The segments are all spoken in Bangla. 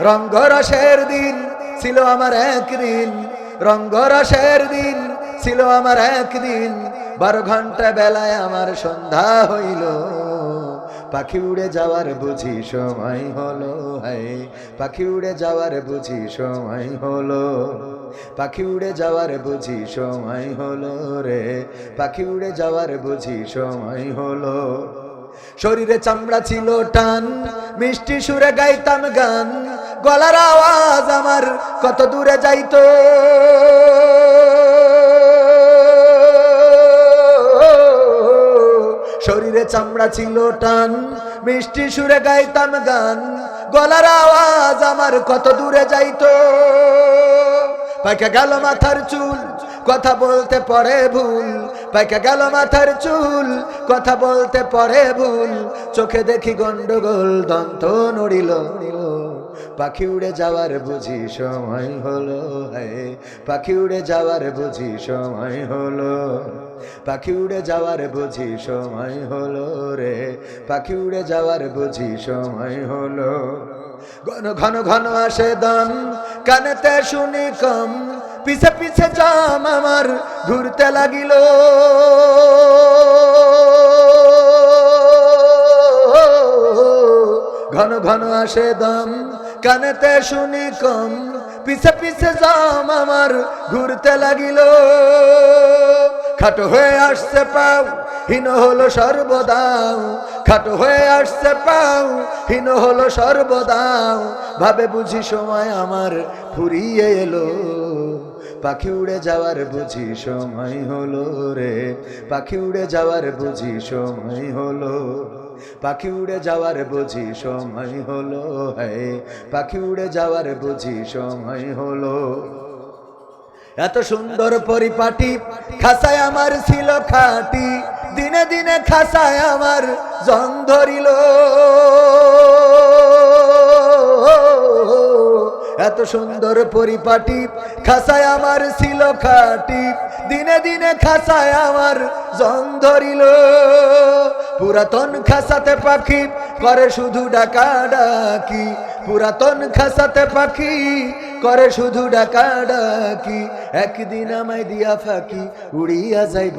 রঙ্গরসের দিন ছিল আমার একদিন। রঙ্গরসের দিন ছিল আমার একদিন। বারো ঘণ্টা বেলায় আমার সন্ধ্যা হইল। পাখি উড়ে যাওয়ার বুঝি সময় হলো, হায়। পাখি উড়ে যাওয়ার বুঝি সময় হলো। পাখি উড়ে যাওয়ার বুঝি সময় হলো রে। পাখি উড়ে যাওয়ার বুঝি সময় হলো। শরীরে চামড়া ছিল টান, মিষ্টি সুরে গাইতাম গান। গলার আওয়াজ আমার কত দূরে যাইতো। শরীরে চামড়া ছিল টান, মিষ্টি সুরে গাইতাম গান, গলার আওয়াজ আমার কত দূরে যাইতো। পাইকা গেল মাথার চুল, কথা বলতে পরে ভুল। পাইকা গেল মাথার চুল, কথা বলতে পরে ভুল। চোখে দেখি গন্ডগোল, দন্ত নড়িল পাখি উড়ে যাওয়ার বুঝি সময় হলো হায় পাখি উড়ে যাওয়ার বুঝি সময় হলো। পাখি উড়ে যাওয়ার বুঝি সময় হলো রে। পাখি উড়ে যাওয়ার বুঝি সময় হলো। ঘন ঘন ঘন আসে দম, কানেতে শুনি কম। পিছে পিছে জাম আমার ঘুরতে লাগিল। ঘন ঘন আসে দম কানেতে শুনি কম, পিছে পিছে জাম আমার ঘুরতে লাগিল। খাটো হয়ে আসছে পাও, হীন হলো সর্বদাও। খাটো হয়ে আসছে পাও, হীন হলো সর্বদাও। ভাবে বুঝি সময় আমার ফুরিয়ে এলো। পাখি উড়ে যাওয়ার বুঝি সময় হলো রে। পাখি উড়ে যাওয়ার বুঝি সময় হলো। পাখি উড়ে যাওয়ার বুঝি সময় হলো হ্যাঁ। পাখি উড়ে যাওয়ার বুঝি সময় হলো। এত সুন্দর পরিপাটি, খাসায় আমার ছিল খাটি, দিনে দিনে খাসায় আমার জং ধরিল। এত সুন্দর পরিপাটি, খাসায় আমার ছিল খাটি, দিনে দিনে খাসায় আমার জং ধরিল। পুরাতন খাসাতে পাখি করে শুধু ডাকা ডাকি। পুরাতন খাসাতে পাখি করে শুধু ডাকা ডাকি। একদিন আমায় দিয়া ফাঁকি উড়িয়া যাইব।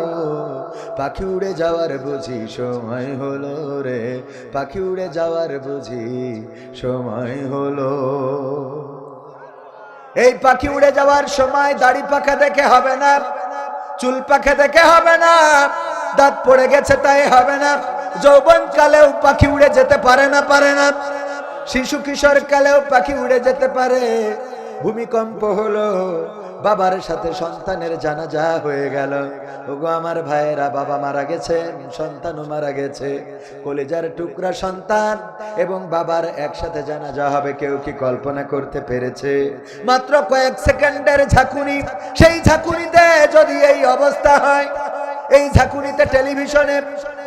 পাখি উড়ে যাওয়ার বুঝি সময় হলো রে। পাখি উড়ে যাওয়ার বুঝি সময় হলো। এই পাখি উড়ে যাওয়ার সময় দাড়ি পাখা দেখে হবে না, চুল পাখা দেখে হবে না, দাঁত পড়ে গেছে তাই হবে না। যৌবন কালেও পাখি উড়ে যেতে পারে না পারে না। শিশু কিশোর কালেও পাখি উড়ে যেতে পারে। ভূমিকম্প হলো, বাবার সাথে সন্তানের জানাজা হয়ে গেল। ওগো আমার ভাইয়েরা, বাবা মারা গেছেন, সন্তানও মারা গেছে। কলেজার টুকরা সন্তান এবং বাবার একসাথে জানাজা হবে, কেউ কি কল্পনা করতে পেরেছে? মাত্র কয়েক সেকেন্ডের ঝাঁকুনি, সেই ঝাঁকুনিতে যদি এই অবস্থা হয়, এই ঝাঁকুনিতে টেলিভিশনে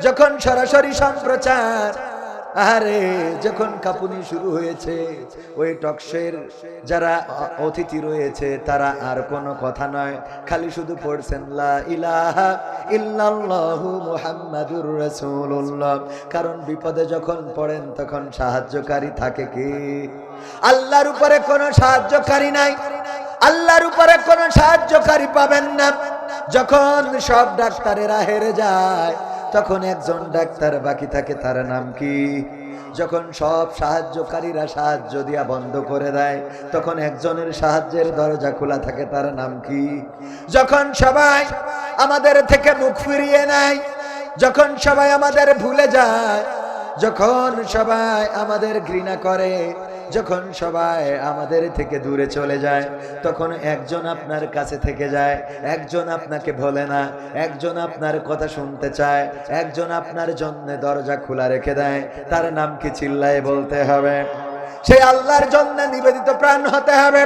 যখন সরাসরি সম্প্রচার আরে, যখন কাপুনি শুরু হয়েছে, ওই টকশের যারা অতিথি রয়েছে, তারা আর কোনো কথা নয়, খালি শুধু পড়ছেন, লা ইলাহা ইল্লাল্লাহু মুহাম্মাদুর রাসূলুল্লাহ। কারণ বিপদে যখন পড়েন, তখন সাহায্যকারী থাকে কি? আল্লাহর উপরে কোনো সাহায্যকারী নাই। আল্লাহর উপরে কোনো সাহায্যকারী পাবেন না। যখন সব ডাক্তারেরা হেরে যায় তখন একজন ডাক্তার বাকি থাকে, তার নাম কি? যখন সব সাহায্যকারীরা সাহায্য দিয়া বন্ধ করে দেয়, তখন একজনের সাহায্যের দরজা খোলা থাকে, তার নাম কি? যখন সবাই আমাদের থেকে মুখ ফিরিয়ে নেয়, যখন সবাই আমাদের ভুলে যায়, যখন সবাই আমাদের ঘৃণা করে যখন সবাই আমাদের থেকে দূরে চলে যায়, তখন একজন আপনার কাছে থেকে যায়, একজন আপনাকে ভোলে না, একজন আপনার কথা শুনতে চায়, একজন আপনার জন্য দরজা খোলা রেখে দেয়, তার নাম কি চিল্লায় বলতে হবে? সেই আল্লাহর জন্য নিবেদিত প্রাণ হতে হবে।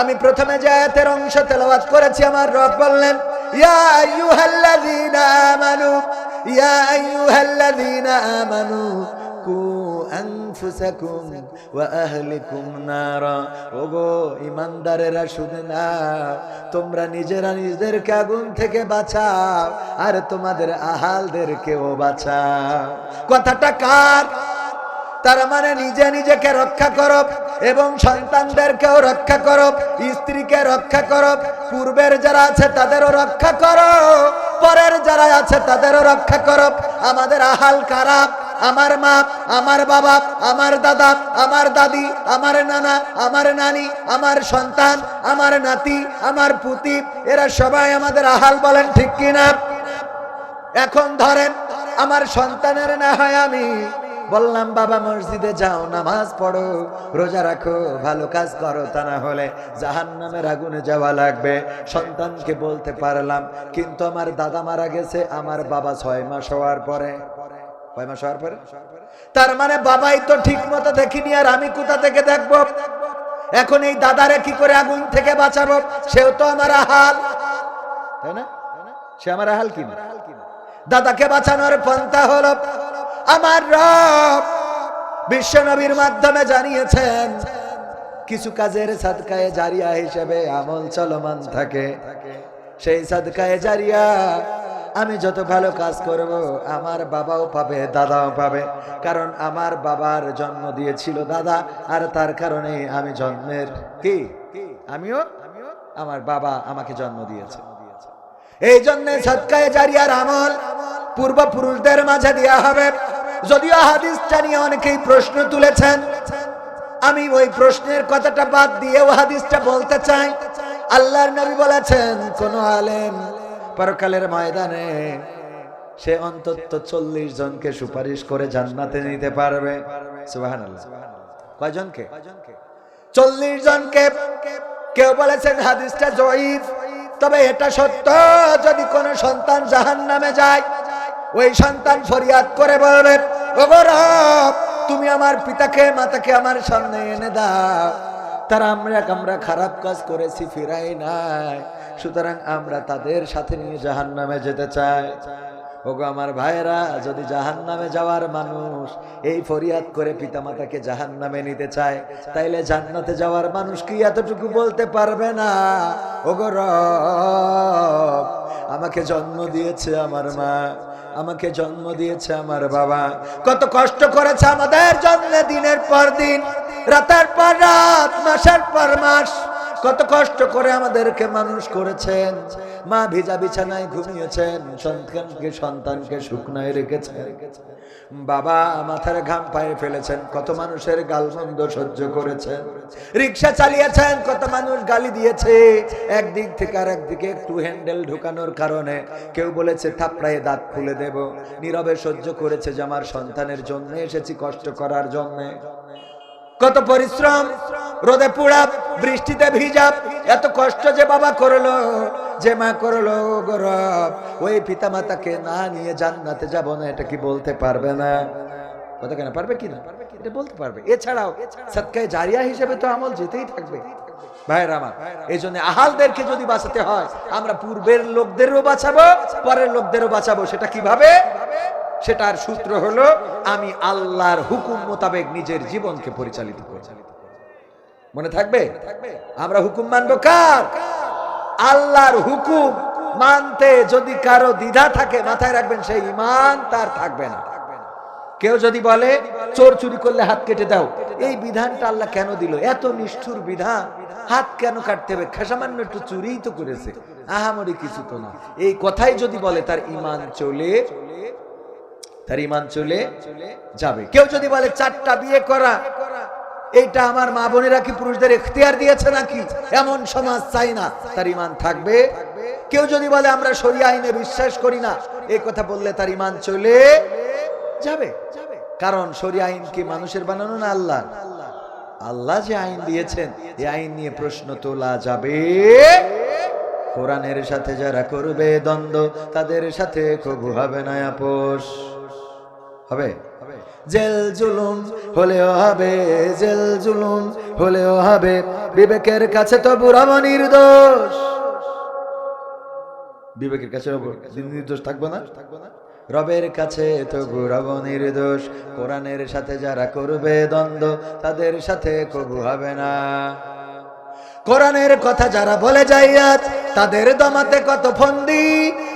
আমি প্রথমে যে অংশ তেলাওয়াত করেছি, আমার রব বললেন, ইয়া আইয়ুহাল্লাযীনা আমানু, ইয়া আইয়ুহাল্লাযীনা আমানু আনফুসাকুম ওয়া আহলিকুম নারা ওগো ইমানদারেরা, শুনে না তোমরা নিজেরা নিজেদেরকে আগুন থেকে বাঁচাও, আর তোমাদের আহালদেরকেও বাঁচাও। কথাটা কার? তার মানে নিজে নিজেকে রক্ষা করো, এবং সন্তানদেরকেও রক্ষা করো, স্ত্রীকে রক্ষা করো। পূর্বের যারা আছে, তাদেরও রক্ষা করো। পরের যারা আছে, তাদেরও রক্ষা করো। আমাদের আহাল খারাপ। আমার মা, আমার বাবা, আমার দাদা, আমার দাদি, আমার নানা, আমার নানি, আমার সন্তান, আমার নাতি, আমার পুতি, এরা সবাই আমাদের আহাল বলেন ঠিক কিনা? এখন ধরেন আমার সন্তানের না হয় আমি। বললাম, বাবা, মসজিদে যাও, নামাজ পড়ো, রোজা রাখো, ভালো কাজ করো, তা না হলে জাহান নামের আগুনে যাওয়া লাগবে। সন্তানকে বলতে পারলাম, কিন্তু আমার দাদা মারা গেছে, আমার বাবা ছয় মাস হওয়ার পরে। কয় মাস হওয়ার পরে? তার মানে বাবাই তো ঠিক মতো দেখিনি আর আমি কোথা থেকে দেখব? এখন এই দাদারে কি করে আগুন থেকে বাঁচাবো? সেও তো আমার তাই না? সে আমার কি? দাদাকে বাঁচানোর পন্থা হলো আমার রব বিশ্ব নবীর মাধ্যমে জানিয়েছেন, কিছু কাজের সাদকায়ে জারিয়া হিসেবে আমল চলমান থাকে। সেই সাদকায়ে জারিয়া আমি যত ভালো কাজ করব, আমার বাবাও পাবে, দাদাও পাবে। কারণ আমার বাবার জন্ম দিয়েছিল দাদা, আর তার কারণে আমি জন্মের কি? আমিও? আমার বাবা আমাকে জন্ম দিয়েছে। এই জন্য সৎকায় জারিয়ার আমল পূর্বপুরুষদের মাঝে দেওয়া হবে। যদিও হাদিসটা নিয়ে অনেকেই প্রশ্ন তুলেছেন, আমি ওই প্রশ্নের কথাটা বাদ দিয়ে ও হাদিসটা বলতে চাই। আল্লাহর নবী বলেছেন, কোন আলেম পরকালের ময়দানে সে অন্তত চল্লিশ জনকে সুপারিশ করে জান্নাতে নিতে পারবে। কয়জনকে? চল্লিশ জনকে। কেউ বলেছেন হাদিসটা জয়ীফ, তবে এটা সত্য। যদি কোন সন্তান জাহান নামে যায়, ওই সন্তান ফরিয়াদ করে বলবে তুমি আমার পিতাকে, মাতাকে আমার সামনে এনে দাও। তারা আমরা আমরা খারাপ কাজ করেছি, ফিরাই নাই। সুতরাং আমরা তাদের সাথে নিয়ে জাহান নামে যেতে চাই। ওগো আমার ভাইরা যদি জাহান নামে যাওয়ার মানুষ এই ফরিয়াদ করে পিতামাতাকে জাহান নামে নিতে চায়, তাইলে জান্নাতে যাওয়ার মানুষ কি এতটুকু বলতে পারবে না? ওগো রব, আমাকে জন্ম দিয়েছে আমার মা, আমাকে জন্ম দিয়েছে আমার বাবা। কত কষ্ট করেছে আমাদের জন্মে দিনের পর দিন, রাতের পর রাত, মাসের পর মাস। কত কষ্ট করে আমাদেরকে মানুষ করেছেন। মা ভিজা বিছানায় ঘুমিয়েছেন, সন্তানকে সন্তানকে শুকনায় রেখেছেন। বাবা, মাথার ঘাম পায়ে ফেলেছেন, কত মানুষের গালমন্দ সহ্য করেছেন। রিক্সা চালিয়েছেন, কত মানুষ গালি দিয়েছে। একদিক থেকে আর একদিকে একটু হ্যান্ডেল ঢুকানোর কারণে কেউ বলেছে, থাপড়ায় দাঁত খুলে দেব। নীরবে সহ্য করেছে যে, আমার সন্তানের জন্য এসেছি, কষ্ট করার জন্যে। কত পরিশ্রম, রোদে পুড়া, বৃষ্টিতে ভিজা, এত কষ্ট যে বাবা করল, যে মা করল গরব ওই পিতা মাতাকে না নিয়ে জান্নাতে যাব না, এটা কি বলতে পারবে না? কথা কেন, পারবে কি না? এটা বলতে পারবে। এছাড়াও সৎকায় জারিয়া হিসেবে তো আমল যেতেই থাকবে। ভাইয়ের আমার এই জন্য আহালদেরকে যদি বাঁচাতে হয়, আমরা পূর্বের লোকদেরও বাঁচাবো, পরের লোকদেরও বাঁচাবো, সেটা কীভাবে? সেটার সূত্র হলো, আমি আল্লাহর হুকুম মোতাবেক নিজের জীবনকে পরিচালিত মনে থাকবে? আমরা হুকুম মানবো কার? আল্লাহর হুকুম মানতে যদি কারও দ্বিধা থাকে, মাথায় রাখবেন সেই ইমান তার থাকবে না। কেউ যদি বলে, চোর চুরি করলে হাত কেটে দাও, এই বিধানটা আল্লাহ কেন দিল? এত নিষ্ঠুর বিধান। হাত কেন কাটতে হবে? সামান্য একটু চুরিই তো করেছে। আহামরি কিছু তো না। এই কথাই যদি বলে, তার ইমান চলে। তার ইমান চলে যাবে। কেউ যদি বলে, চারটা বিয়ে করা, এইটা আমার মা বোনেরা কি পুরুষদের এখতিয়ার দিয়েছে নাকি? এমন সমাজ চাই না। তার ইমান থাকবে। কেউ যদি বলে, আমরা সরিয়া আইনে বিশ্বাস করি না, এই কথা বললে তার ইমান চলে যাবে। কারণ সরিয়া আইন কি মানুষের বানানো না আল্লাহ? আল্লাহ যে আইন দিয়েছেন এই আইন নিয়ে প্রশ্ন তোলা যাবে। কোরআনের সাথে যারা করবে দ্বন্দ্ব, তাদের সাথে কবু হবে না আপোষ হবে? জেল জুলুম হলেও হবে জেল জুলুম হলেও হবে। বিবেকের কাছে তো বুড়াবো নির্দোষ। বিবেকের কাছে নির্দোষ থাকব না থাকব না? রবের কাছে তো ঘুরাবো নির্দোষ। কোরআনের সাথে যারা করবে দ্বন্দ্ব তাদের সাথে কবু হবে না। কোরআনের কথা যারা বলে যাই আজ তাদের দমাতে কত ফন্দি।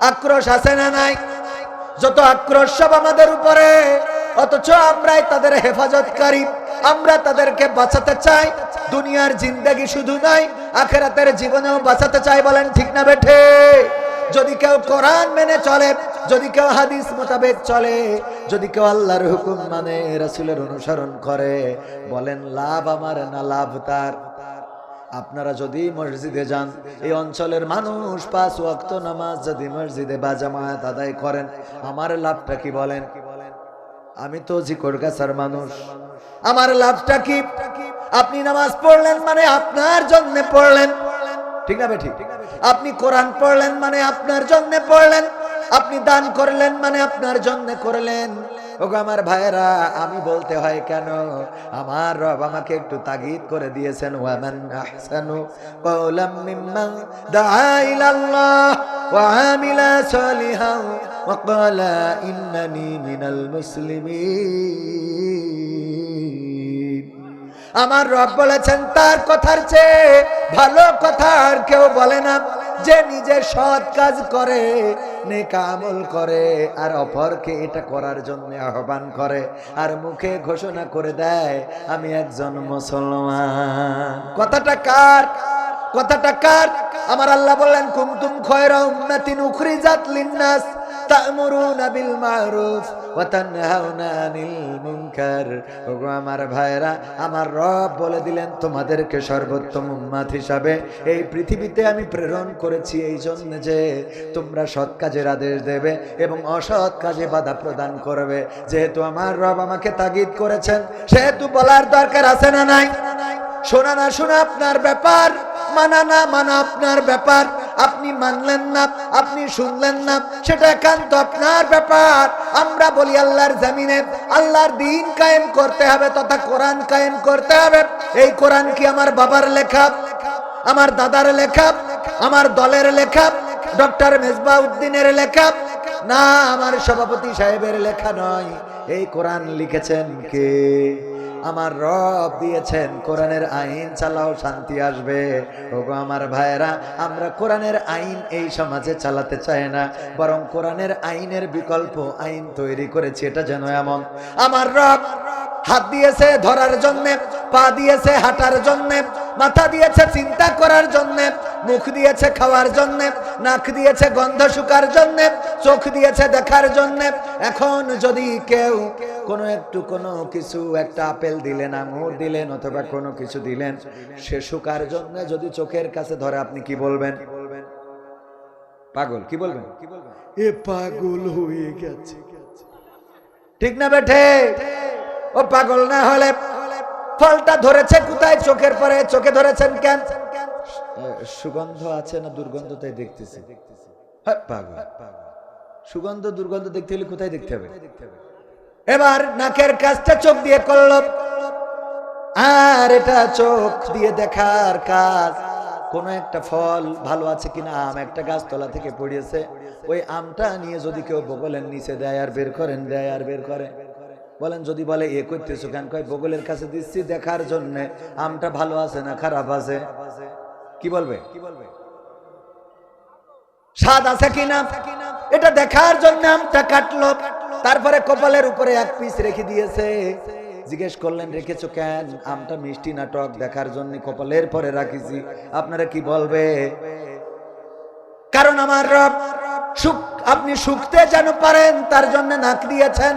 আক্রোশ আছে না নাই? যত আক্রোশ সব আমাদের উপরে, অথচ আমরাই তাদের হেফাজতকারী। আমরা তাদেরকে বাঁচাতে চাই, দুনিয়ার জিন্দেগি শুধু নাই, আখেরাতের জীবনেও বাঁচাতে চাই বলেন ঠিক না বেঠে? যদি কেউ কোরআন মেনে চলে, যদি কেউ হাদিস মোতাবেক চলে, যদি কেউ আল্লাহর হুকুম মানে রাসূলের অনুসরণ করে, বলেন লাভ আমার না লাভ তার? আপনারা যদি মসজিদে যান, এই অঞ্চলের মানুষ পাঁচ ওয়াক্ত নামাজ যদি মসজিদে বা জামায়াত আদায় করেন, আমার লাভটা কি বলেন? আমি তো জিকরগাছার মানুষ। আমার লাভটা কি? আপনি নামাজ পড়লেন মানে আপনার জন্য পড়লেন। ঠিক না ঠিক? আপনি কোরআন পড়লেন মানে আপনার জন্য পড়লেন। আপনি দান করলেন মানে আপনার জন্য করলেন। ওগো আমার ভাইয়েরা, আমি বলতে হয় কেন? আমার রব আমাকে একটু তাগিদ করে দিয়েছেন, ওয়ামান আহসানু কওলাম মিম্মান দাআ ইলাল্লাহ ওয়া আমিলা সালিহান ওয়া ক্বালা ইন্নানি মিনাল মুসলিমিন। আমার রব বলেছেন, তার কথার চেয়ে ভালো কথা আর কেউ বলে না। যে নিজের সৎ কাজ করে, নেকা আমল করে, আর অপরকে এটা করার জন্য আহ্বান করে, আর মুখে ঘোষণা করে দেয়, আমি একজন মুসলমান। কথাটা কার? কথাটা কার? আমার আল্লাহ বললেন কুমতুম খয়রা উম্মাতিন উখরিজাত লিন্নাস তা'মুরুনা বিল মা'রুফ। আমার ভাইরা আমার রব বলে দিলেন তোমাদেরকে সর্বোত্তম উম্মাত হিসাবে। এই পৃথিবীতে আমি প্রেরণ করেছি এই জন্য যে তোমরা সৎ কাজের আদেশ দেবে এবং অসৎ কাজে বাধা প্রদান করবে। যেহেতু আমার রব আমাকে তাগিদ করেছেন, সেহেতু বলার দরকার আছে না নাই? শোনা না, শোনা আপনার ব্যাপার, মানা না, মানা আপনার ব্যাপার। আপনি মানলেন না, আপনি শুনলেন না, সেটা একান্ত আপনার ব্যাপার। আমরা বলি আল্লাহর জমিনে, আল্লাহর দিন কায়েম করতে হবে তথা কোরআন কায়েম করতে হবে। এই কোরআন কি আমার বাবার লেখা, আমার দাদার লেখা, আমার দলের লেখা, ডক্টর মেজবা উদ্দিনের লেখা? না, আমার সভাপতি সাহেবের লেখা নয়। এই কোরআন লিখেছেন কে? আমার রব দিয়েছেন, কোরআনের আইন চালাও, শান্তি আসবে। ওগো আমার ভাইয়েরা, আমরা কোরআনের আইন এই সমাজে চালাতে চাই না, বরং কোরআনের আইনের বিকল্প আইন তৈরি করেছি, এটা যেন এমন। আমার রব হাত দিয়েছে ধরার জন্যে, পা দিয়েছে হাঁটার জন্যে, মাথা দিয়েছে চিন্তা করার জন্যে মুখ দিয়েছে খাওয়ার জন্যে, নাক দিয়েছে গন্ধ শুকার জন্যে, চোখ দিয়েছে দেখার জন্যে। এখন যদি কেউ কোনো একটু কোনো কিছু, একটা আপেল দিলেন, আঙুর দিলেন, অথবা কোনো কিছু দিলেন, সে শুকার জন্য যদি চোখের কাছে ধরে, আপনি কি বলবেন? পাগল, কি বলবেন? এ পাগল হয়ে গেছে। ঠিক না বেঠে? ও পাগল না হলে ফলটা ধরেছে কোথায়? চোখের পরে, চোখে ধরেছেন কেন? সুগন্ধ আছে না দুর্গন্ধ তাই দেখতেছি। সুগন্ধ, দুর্গন্ধ দেখতে হলে কোথায় দেখতে হবে? এবার নাকের কাজটা চোখ দিয়ে করল। আর এটা চোখ দিয়ে দেখার কাজ। কোন একটা ফল ভালো আছে কিনা আম? একটা গাছতলা থেকে পড়িয়েছে। ওই আমটা নিয়ে যদি কেউ বগলের নিচে দেয় আর বের করেন, দেয় আর বের করে। বলেন, যদি বলে, এ করতেছো কেন? কয়, বগলের কাছে দিচ্ছি দেখার জন্য। আমটা ভালো আছে না খারাপ আছে? কি বলবে? স্বাদ আছে কিনা? এটা দেখার জন্য আমটা কাটলো। তারপরে কপালের উপরে এক পিস রেখে দিয়েছে। জিজ্ঞেস করলেন, রেখেছো কেন? আমটা মিষ্টি নাটক দেখার জন্য কপালের পরে রাখিছি। আপনারা কি বলবে? কারণ আমার রব আপনি শুকতে যেন পারেন, তার জন্য নাক দিয়েছেন।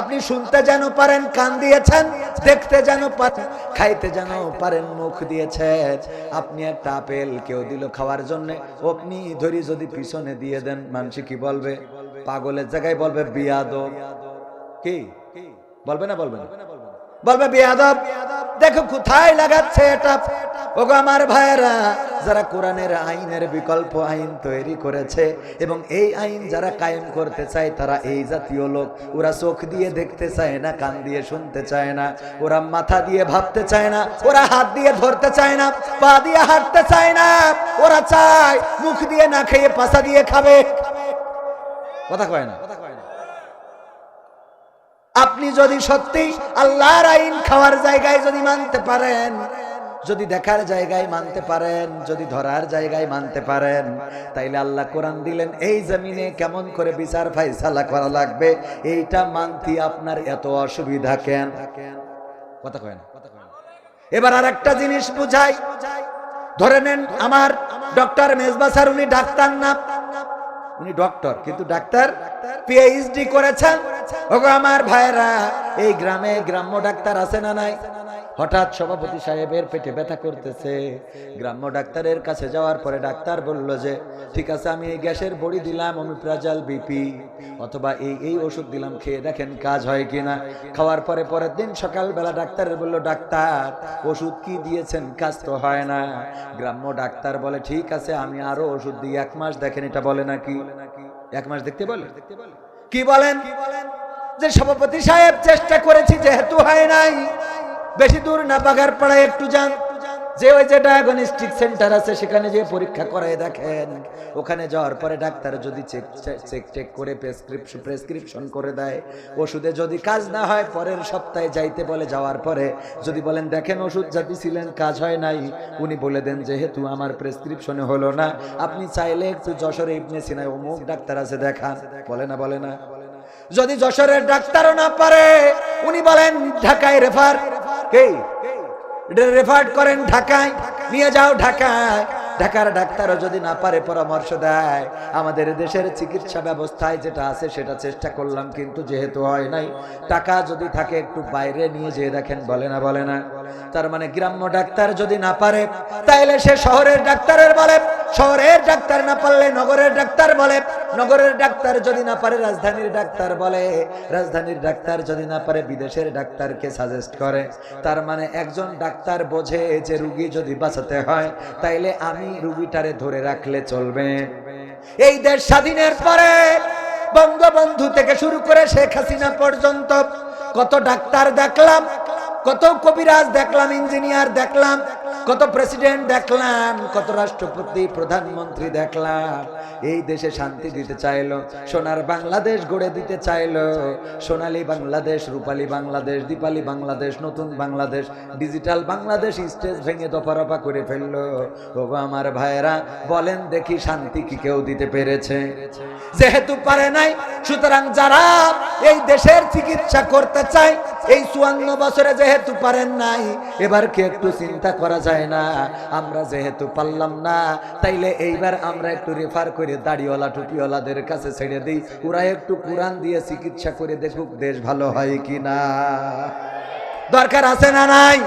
আপনি শুনতে যেন পারেন, কান দিয়েছেন, দেখতে যেন পারেন, খাইতে যেন পারেন, মুখ দিয়েছেন। আপনি একটা আপেল কেউ দিল খাওয়ার জন্য, আপনি ধরি যদি পিছনে দিয়ে দেন মানুষ কি বলবে? পাগলের জায়গায় বলবে বিয়াদ কি? বলবে না বলবে না? বলবে বিয়াদব। দেখো কোথায় লাগাচ্ছে এটা। ওগো আমার ভাইয়েরা যারা কোরআনের আইনের বিকল্প আইন তৈরি করেছে এবং এই আইন যারা কায়েম করতে চায়, তারা এই জাতীয় লোক। ওরা চোখ দিয়ে দেখতে চায় না, কান দিয়ে শুনতে চায় না। ওরা মাথা দিয়ে ভাবতে চায় না, ওরা হাত দিয়ে ধরতে চায় না, পা দিয়ে হাঁটতে চায় না। ওরা চায় মুখ দিয়ে না খেয়ে পাশা দিয়ে খাবে। কথা কয় না? আপনি যদি সত্যি আল্লাহর আইন খাওয়ার জায়গায় যদি মানতে পারেন যদি দেখার জায়গায় মানতে পারেন, যদি ধরার জায়গায় মানতে পারেন, তাইলে আল্লাহ কোরআন দিলেন, এই জমিনে কেমন করে বিচার ফাইসালা করা লাগবে? এইটা মানতে আপনার এত অসুবিধা কেন? কথা কয় না এবার আর একটা জিনিস বুঝাই। ধরে নেন আমার ডক্টর মেজবা স্যার, উনি ডাক্তার না। উনি ডক্টর, কিন্তু ডাক্তার পিএইচডি করেছেন। ওগো আমার ভাইরা এই গ্রামে গ্রাম্য ডাক্তার আছে না নাই? হঠাৎ সভাপতি সাহেবের পেটে ব্যথা করতেছে। গ্রাম্য ডাক্তারের কাছে যাওয়ার পরে ডাক্তার বলল যে, ঠিক আছে, আমি এই গ্যাসের বড়ি দিলাম, অমিপ্রাজাল বিপি। অথবা এই এই ওষুধ দিলাম, খেয়ে দেখেন কাজ হয় কিনা। খাওয়ার পরে পরের দিন সকালবেলা ডাক্তারের বলল, ডাক্তার, ওষুধ কি দিয়েছেন? কাজ তো হয় না। গ্রাম্য ডাক্তার বলে, ঠিক আছে, আমি আরও ওষুধ দিই, এক মাস দেখেন এটা বলে নাকি? এক মাস দেখতে বলে? কি বলেন? যে সভাপতি সাহেব চেষ্টা করেছি, যেহেতু হয় নাই বেশি দূর না বাগার পাড়ায় একটু যান। যে ওই যে ডায়াগনস্টিক সেন্টার আছে, সেখানে যে পরীক্ষা করায় দেখেন। ওখানে যাওয়ার পরে ডাক্তার যদি চেক চেক টেক করে প্রেসক্রিপশন প্রেসক্রিপশন করে দেয়। ওষুধে যদি কাজ না হয়, পরের সপ্তাহে যাইতে বলে, যাওয়ার পরে যদি বলেন, দেখেন ওষুধ যা ছিলেন, কাজ হয় নাই। উনি বলে দেন, যেহেতু আমার প্রেসক্রিপশনে হলো না, আপনি চাইলে একটু যশোরে ইবনে সিনায় অমুক ডাক্তার আছে দেখান। বলে না বলে না। যদি যশোরের ডাক্তারও না পারে, উনি বলেন, ঢাকায় রেফার রেফার করেন ঢাকায়, নিয়ে যাও ঢাকায়। ঢাকার ডাক্তারও যদি না পারে পরামর্শ দেয়, আমাদের দেশের চিকিৎসা ব্যবস্থায় যেটা আছে সেটা চেষ্টা করলাম, কিন্তু যেহেতু হয় নাই, টাকা যদি থাকে একটু বাইরে নিয়ে যেয়ে দেখেন, বলে না বলে না। তার মানে গ্রাম্য ডাক্তার যদি না পারে, তাইলে সে শহরের ডাক্তারের বলে শহরের ডাক্তার না পারলে নগরের ডাক্তার বলে। নগরের ডাক্তার যদি না পারে, রাজধানীর ডাক্তার বলে। রাজধানীর ডাক্তার যদি না পারে, বিদেশের ডাক্তারকে সাজেস্ট করে। তার মানে একজন ডাক্তার বোঝে যে রুগী যদি বাঁচাতে হয়, তাইলে আমি রুগীটারে ধরে রাখলে চলবে। এই দেশ স্বাধীনের পরে বঙ্গবন্ধু থেকে শুরু করে শেখ হাসিনা পর্যন্ত কত ডাক্তার দেখলাম, কত কবিরাজ দেখলাম, ইঞ্জিনিয়ার দেখলাম কত প্রেসিডেন্ট দেখলাম, কত রাষ্ট্রপতি, প্রধানমন্ত্রী দেখলাম। এই দেশে শান্তি দিতে চাইলো, সোনার বাংলাদেশ গড়ে দিতে চাইলো। সোনালী বাংলাদেশ, রূপালী বাংলাদেশ, দীপালি বাংলাদেশ, নতুন বাংলাদেশ ডিজিটাল বাংলাদেশ স্টেজ ভেঙে দফারফা করে ফেলল। ওগো আমার ভাইয়েরা, বলেন দেখি শান্তি কি কেউ দিতে পেরেছে? যেহেতু পারে নাই, সুতরাং যারা এই দেশের চিকিৎসা করতে চায় এই চুয়ান্ন বছরে যেহেতু পারেন নাই, এবার কি একটু চিন্তা করা যায় না? আমরা যেহেতু পারলাম না, তাইলে এইবার আমরা একটু রেফার করে দাড়িওয়ালা, টুপিওয়ালাদের কাছে ছেড়ে দিই। ওরা একটু কোরআন দিয়ে চিকিৎসা করে দেখুক দেশ ভালো হয় কি না দরকার আছে না নাই?